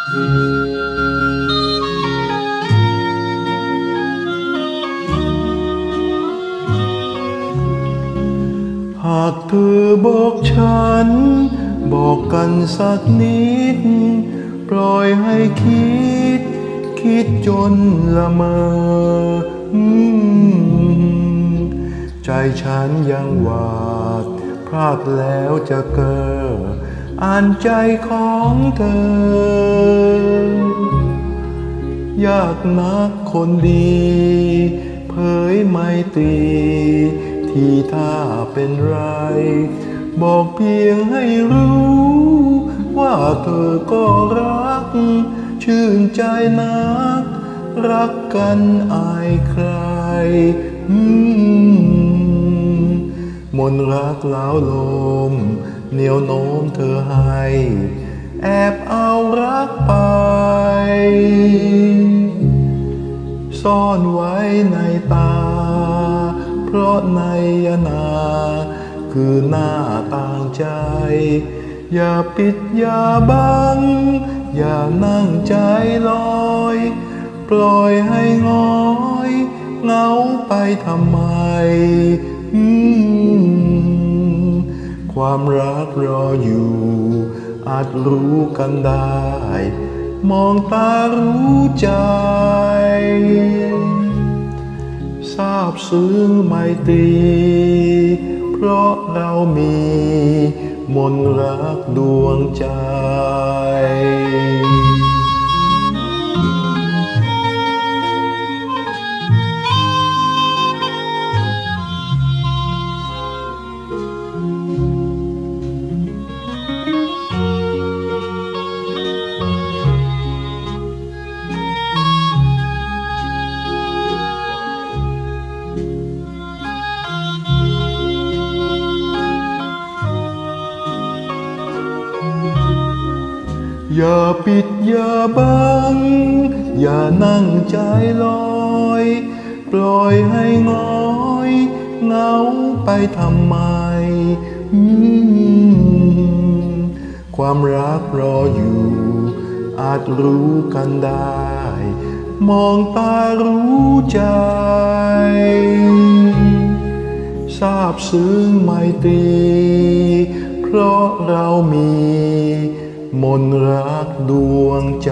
หากเธอบอกฉัน บอกกันสักนิด ปล่อยให้คิด คิดจนละเมอใจฉันยังหวาด พลาดแล้วจะเกิด อ่านใจของเธอยากนักคนดี เผยไม่ตรีที่ถ้าเป็นไร บอกเพียงให้รู้ ว่าเธอก็รัก ชื่นใจนัก รักกันอายใคร อืม มนรักเล้าวลม เหนียวโน้มเธอให้ แอบเอารักไป ซ่อนไว้ในตา เพราะในยนา คือหน้าต่างใจ อย่าปิดอย่าบัง อย่านั่งใจลอย ปล่อยให้ง้อย เงาไปทำไม ความรักรออยู่ อาจรู้กันได้ มองตารู้ใจทราบซึ้งไมตรีเพราะเรามี มนรักดวงใจ อย่าปิดอย่าบัง อย่านั่งใจลอย ปล่อยให้ง้อยเงาไปทำไมอืมความรักรออยู่ อาจรู้กันได้ มองตารู้ใจทราบซึ้งไมตรี เพราะเรามี มนรักดวงใจ